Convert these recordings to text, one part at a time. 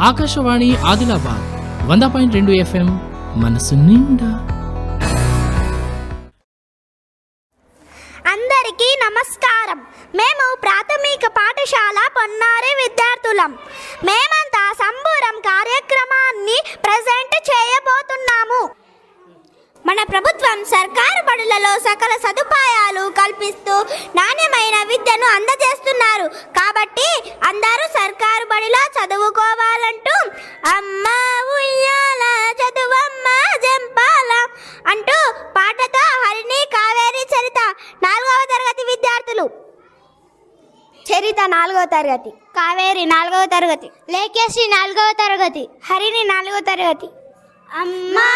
ఆకాశవాణి ఆదిలాబాద్ వంద పాయింట్ రెండు ఎఫ్ఎం మనసు నిండా. అందరికీ నమస్కారం. మేము ప్రాథమిక పాఠశాల పొన్నారి విద్యార్థులం. మేమంతా సంబూరం కార్యక్రమాన్ని ప్రజెంట్ చేయబోతున్నాము. మన ప్రభుత్వం సర్కారు బడులలో సకల సదుపాయాలు కల్పిస్తూ నాణ్యమైన విద్యను అందజేస్తున్నారు. కాబట్టి అందరూ సర్కారు బడిలో చదువుకోవాలంటూ అమ్మ ఉయ్యాల చదువమ్మ జంపాల అంటూ పాటతో హరిణి కావేరి చరిత నాలుగవ తరగతి విద్యార్థులు. చరిత నాలుగవ తరగతి కావేరి నాలుగవ తరగతి లేకేశ్రీ నాలుగవ తరగతి హరిణి నాలుగవ తరగతి. అమ్మా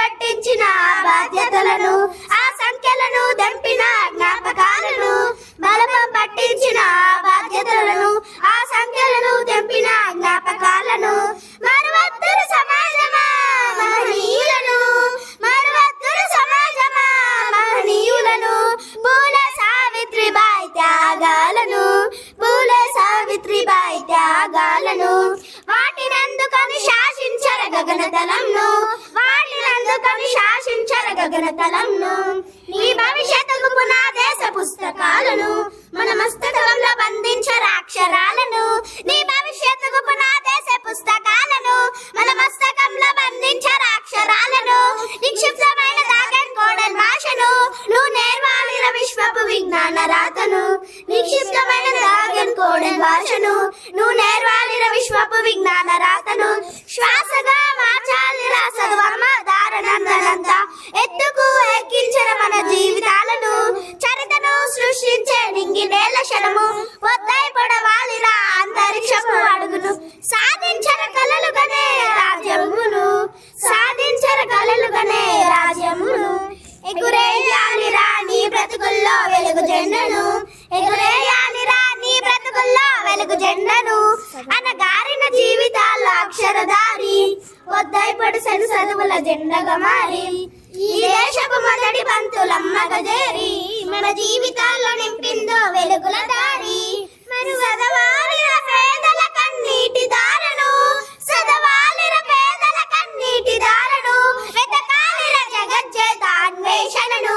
పట్టించిన బాధ్యతలను ఆ సంఖ్యలను దంపిన జ్ఞాపకాలను బలపం పట్టించిన బాధ్యతలను ఆ సంఖ్యలను తెంపిన జ్ఞాపకాలను మరువద్దురు సమాజమా మహనీయులను మరువద్దురు సమాజమా మహనీయులను పూల సావిత్రిబాయి త్యాగాలను పూల సావిత్రిబాయి త్యాగాలను వాటినందుకని శాసించర గగనతలంను కథలను నీ భవిష్యత్తుకు పునాదేశ పుస్తకాలను మన మస్తకంలో బంధించర అక్షరాలను నీ భవిష్యత్తుకు పునాదేశ పుస్తకాలను మన మస్తకంలో బంధించర అక్షరాలను నిక్షిప్తమైన దాగన్ కోడల్ భాషను నువ్వు నేర్వాలిన విశ్వపు విజ్ఞాన రాతను నిక్షిప్తమైన కోడెన్ భాషను నువ్వు నేర్వాలిన విశ్వపు విజ్ఞాన రాతను. శ్వాసగా మార్చాలి సర్వమ దారణందనంత ఎత్తుకు ఎక్కించిన మన జీవితాలను చరితను సృష్టించే నింగి నేల శరము వద్దై పొడవాలిరా అంతరిక్షపు అడుగును. సాధించర కలలుగానే రాజ్యమును. సాధించర కలలుగానే రాజ్యమును. ఎగురేయాలిరా నీ బ్రతుకుల్లో వెలుగు జెండను. ఎగురేయాలిరా నీ బ్రతుకుల్లో వెలుగు జెండను. అనగారిన జీవితాల్లో అక్షరదారి పొద్దైపడు సెను చదువుల జెండగా మారి. ఈ దేశపు మొదటి పంతులమ్మగ చేరి మన జీవితాల్లో నింపిందో వెలుగుల దారి మరి చదవాలిర పేదల కన్నీటి దారను చదవాలిర పేదల కన్నీటి దారను వెతకాలిర జగజ్జేత అన్వేషణను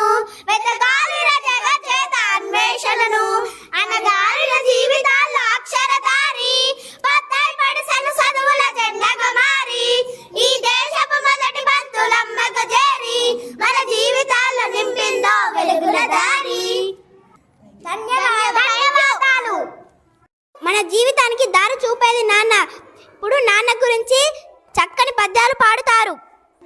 వెతకాలిర జగజ్జేత అన్వేషణను అనగారిన జీవితాల్లో అక్షరదారి పత్తాయి పడిసెను చదువుల జెండగా మారి ఈ దేశపు మొదటి బంతులమ్మగ చేరి మన జీవితాల్లో నింపిందో వెలుగుల దారి ధన్యవాదాలు మన జీవితానికి దారి చూపేది నాన్న ఇప్పుడు నాన్న గురించి చక్కని పద్యాలు పాడుతారు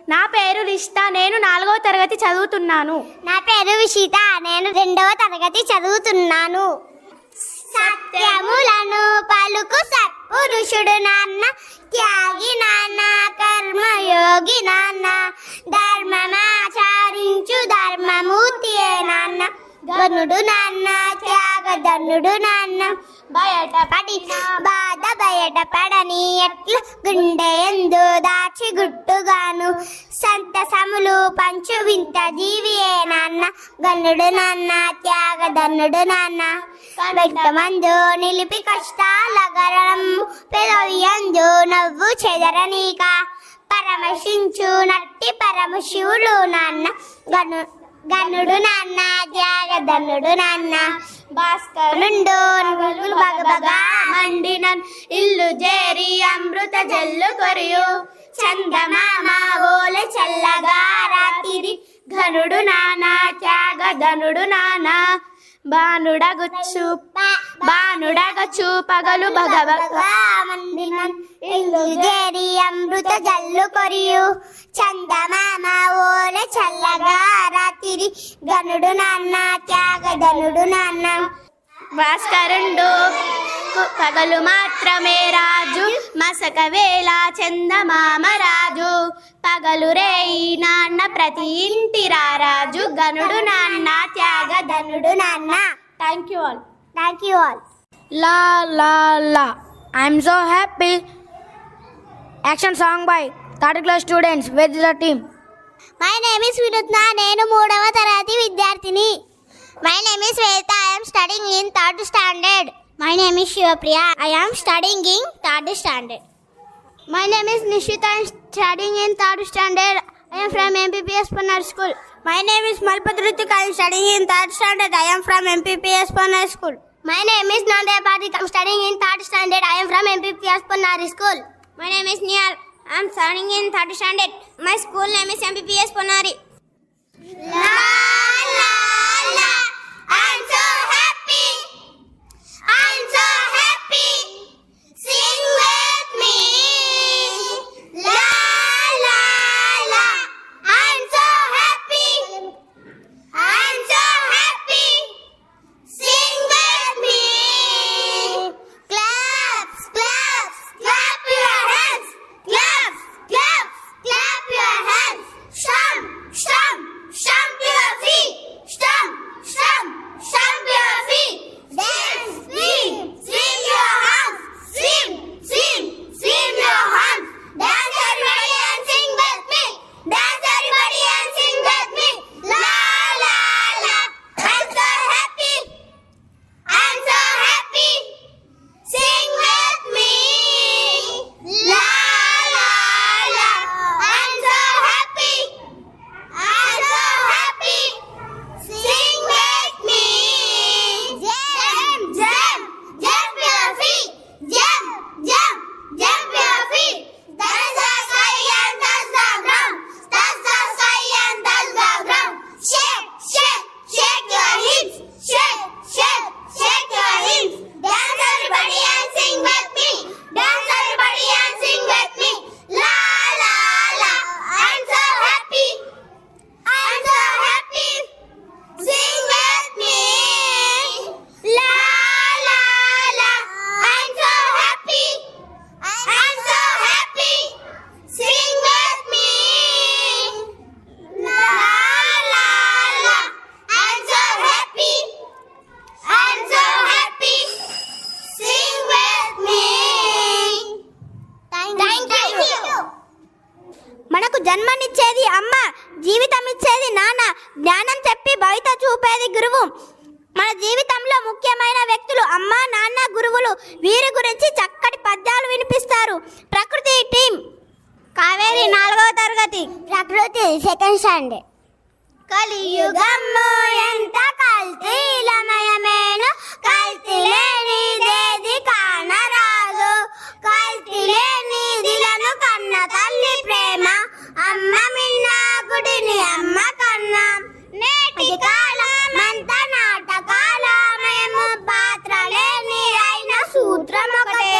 నా పేరు రిష్తా నేను నాలుగవ తరగతి చదువుతున్నాను నా పేరు విషిత నేను రెండవ తరగతి చదువుతున్నాను సత్యములను పలుకు పురుషుడు నాన్న త్యాగి నాన్న కర్మయోగి నాన్న ధర్మమాచారించు ధర్మమూర్తి నాన్న. గనుడు నాన్న త్యాగధనుడు నాన్న బయటపడి బాధ బయటపడని ఎట్లు గుండె ఎందు దాచి గుట్టుగాను. సంతసములు పంచు వింత జీవియే నాన్న. గనుడు నాన్న త్యాగధనుడు నాన్న. మందు నిలిపి కష్టాల గరం పెదవియందు నవ్వు చెదరనీక పరమశించు నట్టి పరమశివుడు నాన్న. గను గనుడు నాన్న త్యాగధనుడు నాన్న. భాస్కరుండు నువ్వులు బగబగా మండిన ఇల్లు చేరి అమృత జల్లు కొరియు. చందమామ ఓలె చల్లగా రాత్రి ఘనుడు నానా త్యాగధనుడు నానా బానుడగొచ్చు బానుడగచ్చు పగలు భగవగా ఇల్లు చేరి అమృత జల్లు కొరియు. చందమామ ఓలె చల్లగా రాత్రి. గనుడు నాన్న త్యాగధనుడు నాన్న. భాస్కరుండు పగలు మాత్రమే రాజు. మసక వేళ చందమామ రాజు. పగలు రేయి నాన్న ప్రతి ఇంటి రారాజు గనుడు నాన్న త్యాగధనుడు నాన్న. Thank you all thank you all La la la. I'm so happy. Action song by third class students. With the team. My name is Vinuthna నేను మూడవ తరగతి విద్యార్థిని. My name is Swetha I'm studying in third standard my name is Shivapriya I am studying in third standard my name is Nishitha I'm studying in third standard I am from MPPS Pannur school my name is Malpath Ruthik I'm studying in third standard I am from MPPS Pannur school My name is Nandaya Patik. I'm studying in third standard. I am from MPPS Ponari School. My name is Niyal. I'm studying in third standard. My school name is MPPS Ponari. La la la. I'm so happy. I'm so happy. Sing with me. మనకు జన్మనిచ్చేది అమ్మ జీవితం ఇచ్చేది నాన్న జ్ఞానం చెప్పి బయట చూపేది గురువు. మన జీవితంలో ముఖ్యమైన వ్యక్తులు అమ్మ నాన్న గురువులు వీరి గురించి చక్కటి పద్యాలు వినిపిస్తారు. ప్రకృతి టీం. కావేరి నాలుగవ తరగతి. ప్రకృతి సెకండ్ స్టాండర్డ్. కలియుగము ఎంత కల్తీలమయమేను కల్తీ లేనిదేది కన్న తల్లి ప్రేమ అమ్మ మిన్న గుడిని అమ్మ కన్నా. నేటి కాలమంత నాటకాలమయము పాత్ర లేని అయిన సూత్రం ఒకటే.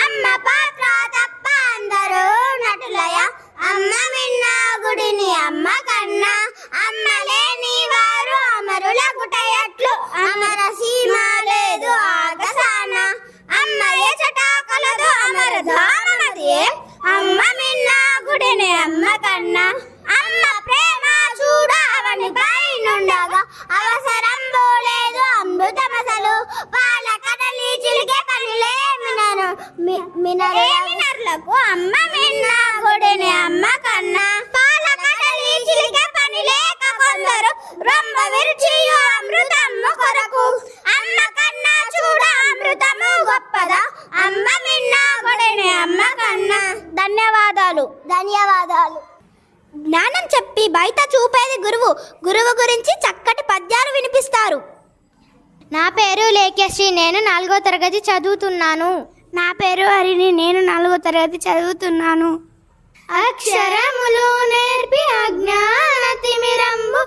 అమ్మ పాత్ర తప్ప అందరూ నటులయ? అమ్మ మిన్న గుడిని అమ్మ కన్నా అమ్మ లేని వారు అమరుల గుటయట్లు అమర సీమ లేదు ఆగసాన అమ్మ ఎచట కలదు అమర ధామది అమ్మ మిన్న గుడిని అమ్మ కన్నా అమ్మ ప్రేమ చూడ అవని పైనుండగా అవసరం లేదు అమృతమసలు పాల కదలి చిలికే పనిలే మినరు మినరులకు అమ్మ మిన్న గుడిని అమ్మ కన్నా పాల కదలి చిలికే పని లేక కొందరు రొమ్మ విరుచియు అమృతమ్మ కొరకు అమ్మ కన్నా చూడ అమృతము గొప్పదా అమ్మ మిన్న గుడిని అమ్మ కన్నా ధన్యవాదాలు ధన్యవాదాలు జ్ఞానం చెప్పి బయట చూపేది గురువు గురువు గురించి చక్కటి పద్యాలు వినిపిస్తారు. నా పేరు లేఖ్యశ్రీ నేను నాలుగో తరగతి చదువుతున్నాను. నా పేరు హరిని నేను నాలుగో తరగతి చదువుతున్నాను. అక్షరములు నేర్పి అజ్ఞాన తిమిరంబు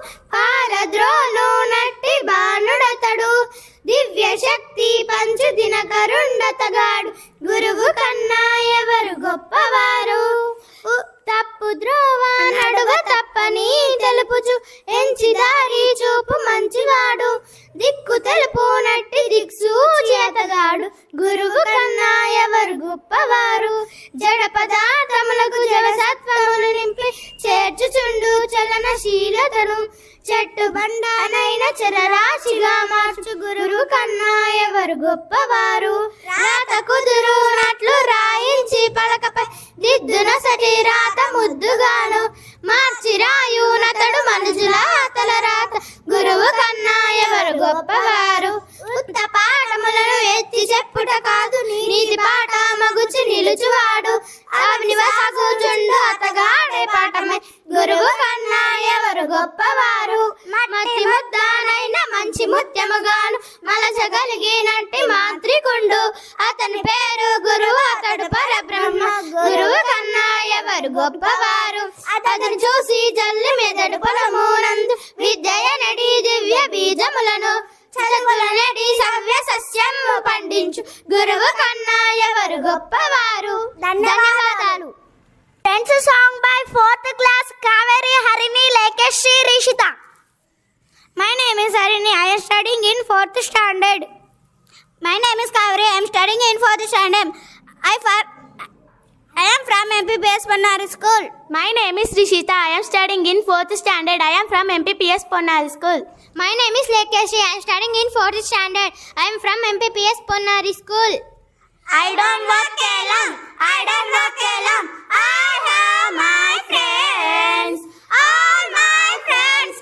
నట్టి బాణుడతడు. దివ్య శక్తి పంచు దినకరుండతగాడు. గురువు కన్నా ఎవరు గొప్పవారు? తప్పు ద్రోవ నడువ తప్పని తెలుపుచు ఎంచి దారి చూపు మంచివాడు. దిక్కు తెలుపు నట్టి దిక్సు చేతగాడు. గురువు కన్నా ఎవరు గొప్పవారు? జడ పదార్థములకు జలసత్వములు నింపి చేర్చుచుండు చలనశీలతను చెట్టు బండానైన చరరాశిగా మార్చు గురువు కన్నా ఎవరు గొప్పవారు? రాత కుదురునట్లు రాయించి పలకపై దిద్దున సటి రాత ముద్దుగాను మార్చిరాయునతడు మనుజుల అతల రాత. గురువు కన్నా ఎవరు గొప్పవారు? ఉత్త పాఠములను ఎత్తి చెప్పుట కాదు నీతి పాట మగుచి నిలుచువాడు. అవని వసగుచుండు అతగాడే పాఠమే. గురువు కన్నా ఎవరు గొప్పవారు? మట్టి ముద్దానైన మంచి ముత్యముగాను మలచగలిగినట్టి మాంత్రికుండు. అతని పేరు గురువు అతడు పరబ్రహ్మ. గురువు కన్నా ఎవరు గొప్పవారు? అతను చూసి జల్లి మెదడు పొలమునందు విద్య నడి దివ్య బీజములను. చదువుల సవ్య సస్యం పండించు. గురువు కన్నా ఎవరు గొప్పవారు? ధన్యవాదాలు. Friends song by fourth class Kaveri Harini Lekhasri Rishitha my name is Harini I studying in fourth standard my name is Kaveri I'm studying in fourth standard I for I am from MPPS Ponnari School. My name is Rishita. I am studying in 4th standard. I am from MPPS Ponnari School. My name is Lekeshi. I am studying in 4th standard. I am from MPPS Ponnari School. I don't work Kelam. I don't work Kelam. I have my friends. All my friends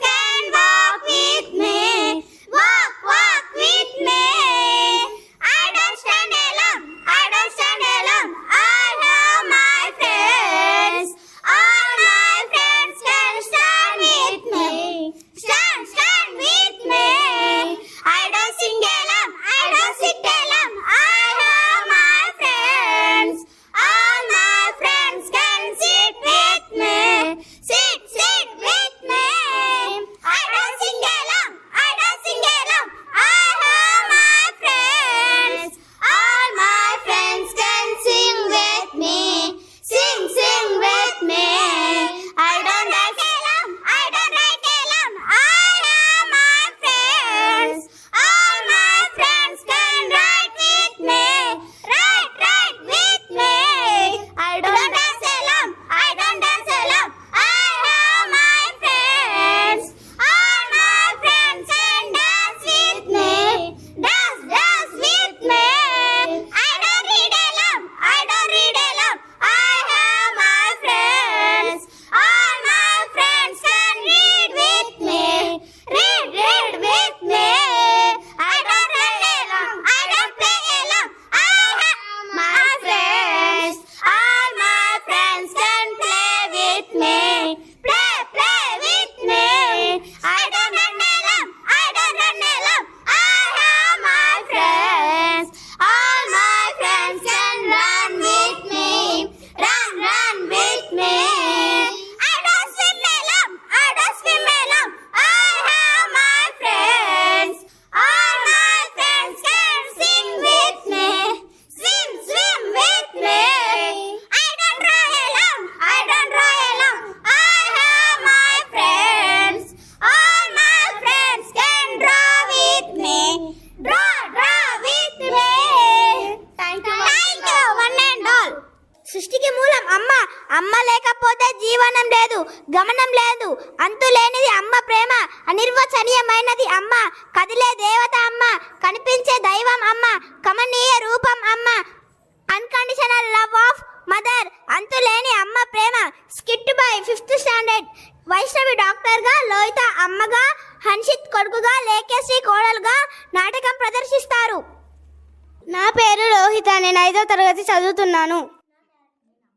నా పేరు లోహిత నేను ఐదో తరగతి చదువుతున్నాను.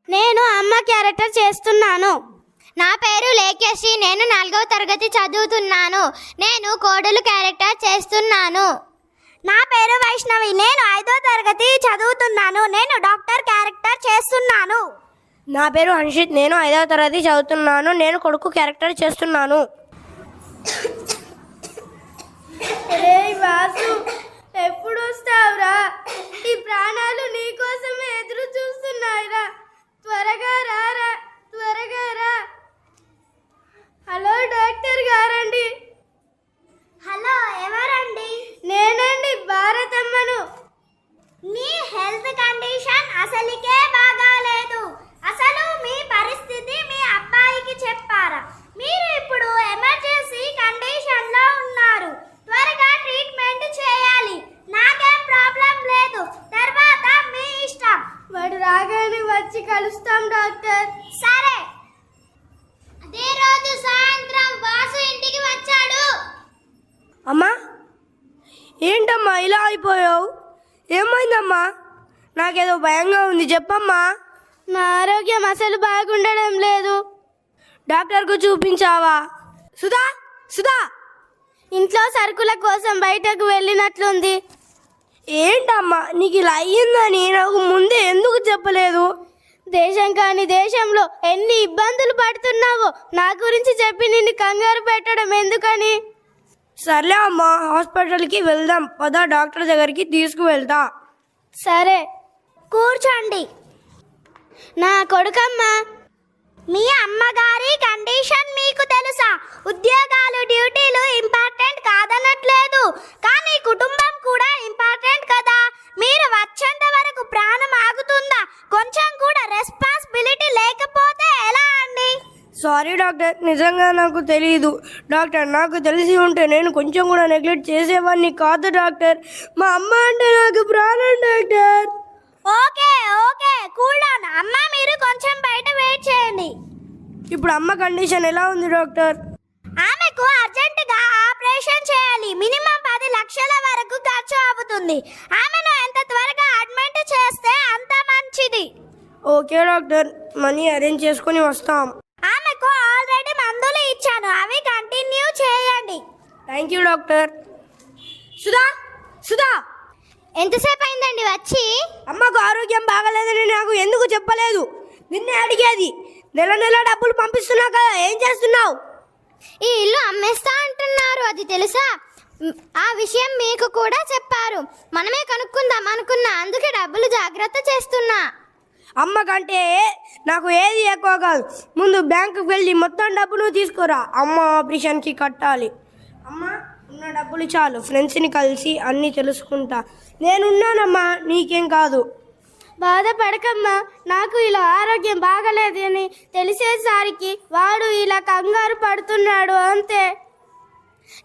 నేను అమ్మ character చేస్తున్నాను. నా పేరు లేఖశ్రీ నేను నాలుగవ తరగతి చదువుతున్నాను. నేను కోడలు క్యారెక్టర్ చేస్తున్నాను. నా పేరు వైష్ణవి. నేను ఐదో తరగతి చదువుతున్నాను. నేను డాక్టర్ క్యారెక్టర్ చేస్తున్నాను. నా పేరు హన్షిత్ నేను ఐదవ తరగతి చదువుతున్నాను. నేను కొడుకు క్యారెక్టర్ చేస్తున్నాను. ఎప్పుడు వస్తావురా ఈ ప్రాణాలు నీకోసమే ఎదురు చూస్తున్నాయిరా. త్వరగా రారా త్వరగా రా. హలో డాక్టర్ గారండి. హలో ఎవరండి? నేనండి భారతమ్మను. మీ హెల్త్ కండిషన్ అసలుకే బాగాలేదు అసలు మీ పరిస్థితి మీ అబ్బాయికి చెప్పారా మీరు ఇప్పుడు ఎమర్జెన్సీ కండిషన్లో ఉన్నారు త్వరగా ట్రీట్మెంట్ చేయాలి నాకేం ప్రాబ్లం లేదు తర్వాత మీ ఇష్టం వాడు రాగానే వచ్చి కలుస్తాం డాక్టర్ సరే అదే రోజు సాయంత్రం వాసు ఇంటికి వచ్చాడు అమ్మా ఏంటమ్మా ఇలా అయిపోయావు ఏమైందమ్మా నాకేదో భయంగా ఉంది చెప్పమ్మా నా ఆరోగ్యం అసలు బాగుండడం లేదు డాక్టర్కు చూపించావా? సుధా సుధా! ఇంట్లో సరుకుల కోసం బయటకు వెళ్ళినట్లుంది. ఏంటమ్మా నీకు ఇలా అయ్యిందని నాకు ముందే ఎందుకు చెప్పలేదు? దేశం కాని దేశంలో ఎన్ని ఇబ్బందులు పడుతున్నావో నా గురించి చెప్పి నిన్ను కంగారు పెట్టడం ఎందుకని? సర్లే అమ్మా హాస్పిటల్కి వెళ్దాం. పద డాక్టర్ దగ్గరికి తీసుకువెళ్తా. సరే కూర్చోండి. నా కొడుకమ్మ మీ అమ్మగారి కండిషన్ మీకు తెలుసా? ఉద్యోగాలు డ్యూటీలు ఇంపార్టెంట్ కాదనట్లేదు. కానీ కుటుంబం కూడా ఇంపార్టెంట్ కదా. మీరు వచ్చేంత వరకు ప్రాణం ఆగుతుందా? కొంచెం కూడా రెస్పాన్సిబిలిటీ లేకపోతే ఎలా అండి? సారీ డాక్టర్ నిజంగా నాకు తెలియదు డాక్టర్ నాకు తెలిసి ఉంటే నేను కొంచెం కూడా నెగ్లెక్ట్ చేసేవాడిని కాదు డాక్టర్. మా అమ్మ అంటే నాకు ప్రాణం doctor. Okay okay cool down. అమ్మ మీరు కొంచెం బయట వెయిట్ చేయండి. ఇప్పుడు అమ్మ కండిషన్ ఎలా ఉంది డాక్టర్ ఆమెకు అర్జెంటుగా ఆపరేషన్ చేయాలి. మినిమం పది లక్షల వరకు ఖర్చు అవుతుంది. ఆమెను ఎంత త్వరగా అడ్మిట్ చేస్తే అంత మంచిది. ఓకే డాక్టర్ మనీ అరేంజ్ చేసుకొని వస్తాం. ఆమెకు ఆల్రెడీ మందులు ఇచ్చాను. అవి కంటిన్యూ చేయండి. Thank you doctor Sudha Sudha. ఎంతసేపు అయిందండి వచ్చి? అమ్మకు ఆరోగ్యం బాగలేదని నాకు ఎందుకు చెప్పలేదు? నిన్నే అడిగేది. నెల నెల డబ్బులు పంపిస్తున్నావు కదా ఏం చేస్తున్నావు? ఈ ఇల్లు అమ్మేస్తా అంటున్నారు అది తెలుసా? ఆ విషయం మీకు కూడా చెప్పారు. మనమే కనుక్కుందాం అనుకున్నా అందుకే డబ్బులు జాగ్రత్త చేస్తున్నా. అమ్మ కంటే నాకు ఏది ఎక్కువ కాదు. ముందు బ్యాంకుకి వెళ్ళి మొత్తం డబ్బును తీసుకురా. అమ్మ ఆపరేషన్కి కట్టాలి. అమ్మ ఉన్న డబ్బులు చాలు. ఫ్రెండ్స్ని కలిసి అన్నీ తెలుసుకుంటా. నేనున్నానమ్మా నీకేం కాదు. బాధపడకమ్మా నాకు ఇలా ఆరోగ్యం బాగలేదని తెలిసేసరికి వాడు ఇలా కంగారు పడుతున్నాడు అంతే.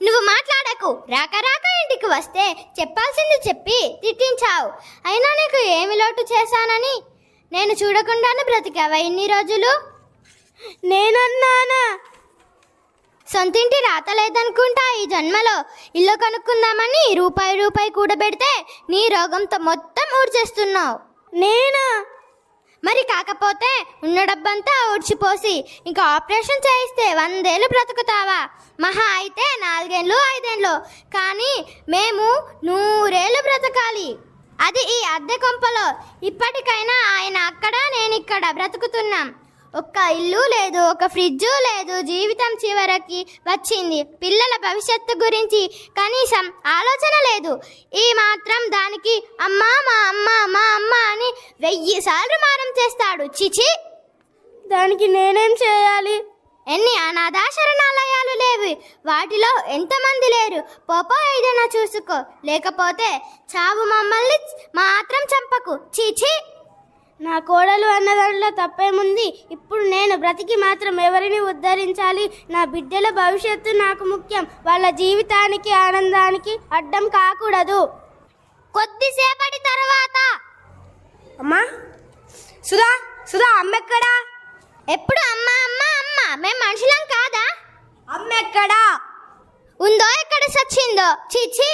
నువ్వు మాట్లాడకు. రాక రాక ఇంటికి వస్తే చెప్పాల్సింది చెప్పి తిట్టించావు. అయినా నీకు ఏమి లోటు చేశానని? నేను చూడకుండానే బ్రతికావా ఇన్ని రోజులు? నేనన్నానా? సొంతింటి రాత లేదనుకుంటా ఈ జన్మలో. ఇల్లు కనుక్కుందామని రూపాయి రూపాయి కూడబెడితే నీ రోగంతో మొత్తం ఊడ్చేస్తున్నావు. నేనా? మరి కాకపోతే ఉన్న డబ్బంతా ఊడ్చిపోసి ఇంకా ఆపరేషన్ చేయిస్తే వందేళ్ళు బ్రతుకుతావా? మహా అయితే నాలుగేళ్ళు ఐదేళ్ళు కానీ మేము నూరేళ్ళు బ్రతకాలి. అది ఈ అద్దె కొంపలో. ఇప్పటికైనా ఆయన అక్కడ నేను ఇక్కడ బ్రతుకుతున్నాం. ఒక్క ఇల్లు లేదు ఒక ఫ్రిడ్జ్ లేదు జీవితం చివరికి వచ్చింది. పిల్లల భవిష్యత్తు గురించి కనీసం ఆలోచన లేదు. ఈ మాత్రం దానికి అమ్మా మా అమ్మ మా అమ్మ అని వెయ్యి సార్లు మారం చేస్తాడు. చిచి! దానికి నేనేం చేయాలి? ఎన్ని అనాథా శరణాలయాలు లేవు. వాటిలో ఎంతమంది లేరు? పోపో ఏదైనా చూసుకో. లేకపోతే చావు మమ్మల్ని మాత్రం చంపకు. చీచి! నా కోడలు అన్న దాంట్లో తప్పేముంది? ఇప్పుడు నేను బ్రతికి మాత్రం ఎవరిని ఉద్ధరించాలి? నా బిడ్డల భవిష్యత్తు నాకు ముఖ్యం. వాళ్ళ జీవితానికి ఆనందానికి అడ్డం కాకూడదు. కొద్దిసేపటి తర్వాత. అమ్మా? సుధా సుధా అమ్మ ఎక్కడా ఎప్పుడు అమ్మ అమ్మ అమ్మ? మేము మనుషులం కాదా? అమ్మ ఎక్కడా ఉందో ఎక్కడ సచ్చిందో? చీచి!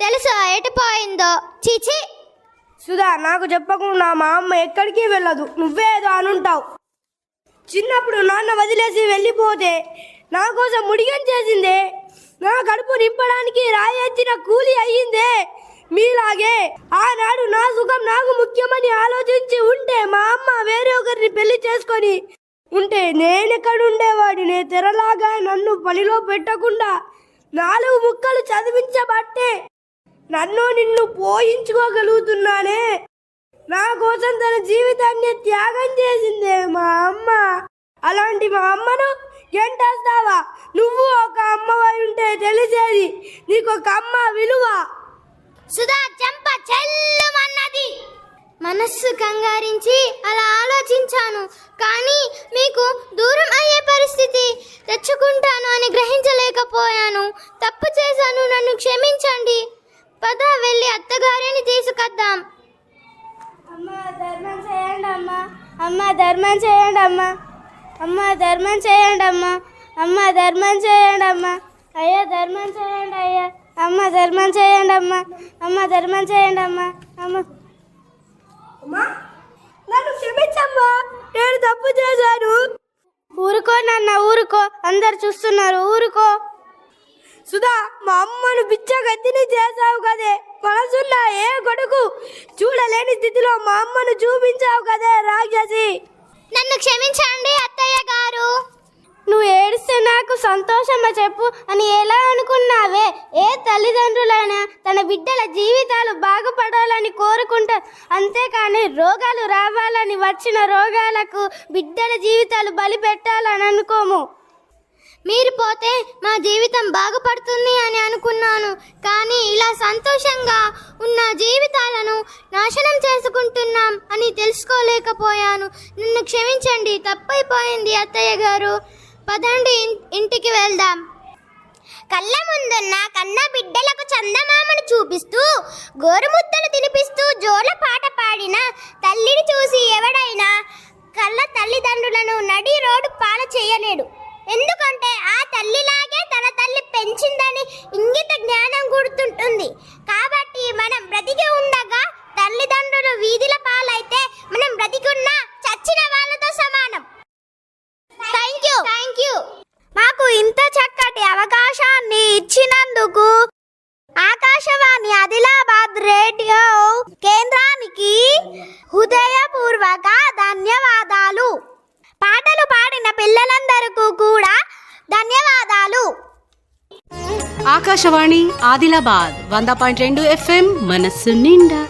తెలుసో? ఎటుపోయిందో చీచి! సుధా నాకు చెప్పకుండా మా అమ్మ ఎక్కడికి వెళ్ళదు. నువ్వే ఏదో అనుంటావు. చిన్నప్పుడు నాన్న వదిలేసి వెళ్ళిపోతే నా కోసం ముడిగం చేసిందే. నా కడుపు నింపడానికి రాయొచ్చిన కూలి అయ్యిందే. మీలాగే ఆనాడు నా సుఖం నాకు ముఖ్యమని ఆలోచించి ఉంటే మా అమ్మ వేరే ఒకరిని పెళ్ళి చేసుకొని ఉంటే నేనెక్కడుండేవాడిని తెరలాగా నన్ను పనిలో పెట్టకుండా నాలుగు ముక్కలు చదివించబట్టే నన్ను నిన్ను పోయించుకోగలుగుతున్నానే నా కోసం తన జీవితాన్ని త్యాగం చేసిందే మా అమ్మ. అలాంటి మా అమ్మను ఎంటేస్తావా నువ్వు ఒక అమ్మవై ఉంటే తెలిసేది నీకు ఒక అమ్మ విలువ. సుధా చెంప చెల్లుమన్నది. మనస్సు కంగారించి అలా ఆలోచించాను. కానీ మీకు దూరం అయ్యే పరిస్థితి తెచ్చుకుంటాను అని గ్రహించలేకపోయాను. తప్పు చేశాను నన్ను క్షమించండి. పద వెళ్ళి అత్తగారిని తీసుకొద్దాం. అమ్మ ధర్మం చేయండి అమ్మా. అమ్మ ధర్మం చేయండి అమ్మా. అమ్మ ధర్మం చేయండి అమ్మా. అమ్మ ధర్మం చేయండి అమ్మా. అయ్యా ధర్మం చేయండి అయ్యా. అమ్మ ధర్మం చేయండి అమ్మా. అమ్మ ధర్మం చేయండి అమ్మా. అమ్మ. నన్ను క్షమించమ్మా. నేను తప్పు చేశాను. ఊరుకో నాన్న ఊరుకో. అందరు చూస్తున్నారు ఊరుకో. అమ్మను బిచ్చగత్తిని చేసావు కదే. మనసున్న ఏ కొడుకు చూడలేని స్థితిలో మా అమ్మను చూపించావు కదే రాక్షసి. నన్ను క్షమించండి అత్తయ్య గారు. నువ్వు ఏడిస్తే నాకు సంతోషమా చెప్పు అని ఎలా అనుకున్నావే? ఏ తల్లిదండ్రులైనా తన బిడ్డల జీవితాలు బాగుపడాలని కోరుకుంటారు. అంతేకాని రోగాలు రావాలని వచ్చిన రోగాలకు బిడ్డల జీవితాలు బలి పెట్టాలని అనుకోము. మీరు పోతే మా జీవితం బాగుపడుతుంది అని అనుకున్నాను. కానీ ఇలా సంతోషంగా ఉన్న జీవితాలను నాశనం చేసుకుంటున్నాం అని తెలుసుకోలేకపోయాను. నన్ను క్షమించండి తప్పైపోయింది అత్తయ్య గారు. పదండి ఇంటికి వెళ్దాం. కళ్ళ ముందున్న కన్న బిడ్డలకు చందమామను చూపిస్తూ గోరుముద్దలు తినిపిస్తూ జోల పాట పాడిన తల్లిని చూసి ఎవడైనా కళ్ళ తల్లిదండ్రులను నడి రోడ్డు పాల చేయలేడు. ఎందుకంటే ఆ తల్లిలాగే తన తల్లి పెంచిందని ఇంగిత జ్ఞానం గుర్తుంటుంది. కాబట్టి మనం బ్రతికి ఉండగా తల్లిదండ్రులు వీధిల పాలైతే మనం బ్రతికున్న చచ్చిన వాళ్ళతో సమానం. థ్యాంక్ యూ థ్యాంక్ యూ మాకు ఇంత చక్కటి అవకాశాన్ని ఇచ్చినందుకు ఆకాశవాణి ఆదిలాబాద్ రేడియో కేంద్రానికి హృదయపూర్వక ధన్యవాదాలు. పాటలు పాడిన పిల్లలందరికీ కూడా ధన్యవాదాలు. ఆకాశవాణి ఆదిలాబాద్ వంద పాయింట్ రెండు ఎఫ్ఎం మనస్సు నిండా.